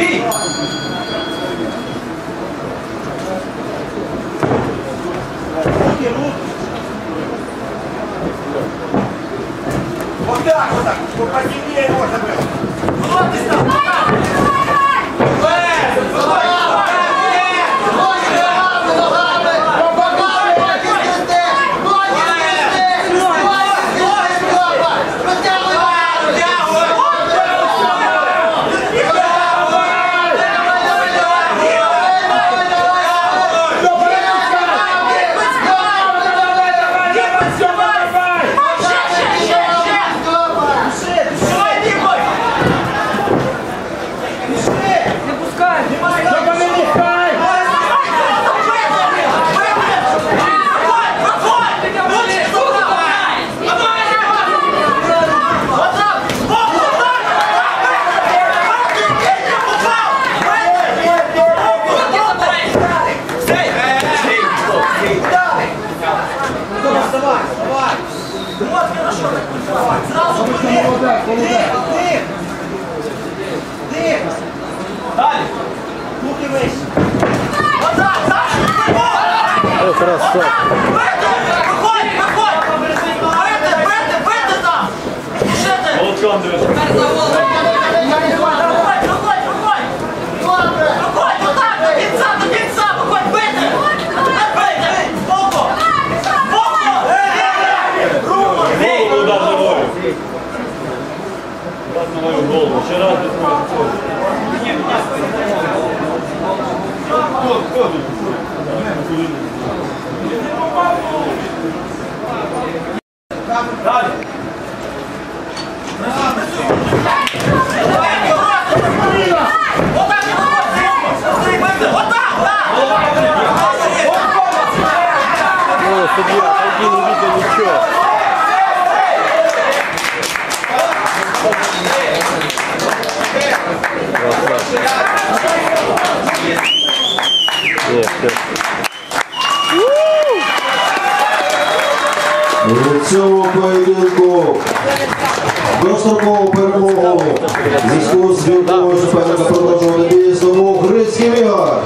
Бій! Руки, руки. Вот так, вот так. Вот посильнее можно Сразу вдих, вдих, вдих. Вдих. Далі. Руки вище. Вот так. О, красавчик. Виходь, виходь. Бити, бити, бити там. Молотком дивись. Тут? Далі. Отак, отак. Отак, О, судья, один не видел ничего. У цьому поєдинку дострокову перемогу зв'язку з військового суперника продовжувати дійсно Грицький Ігор.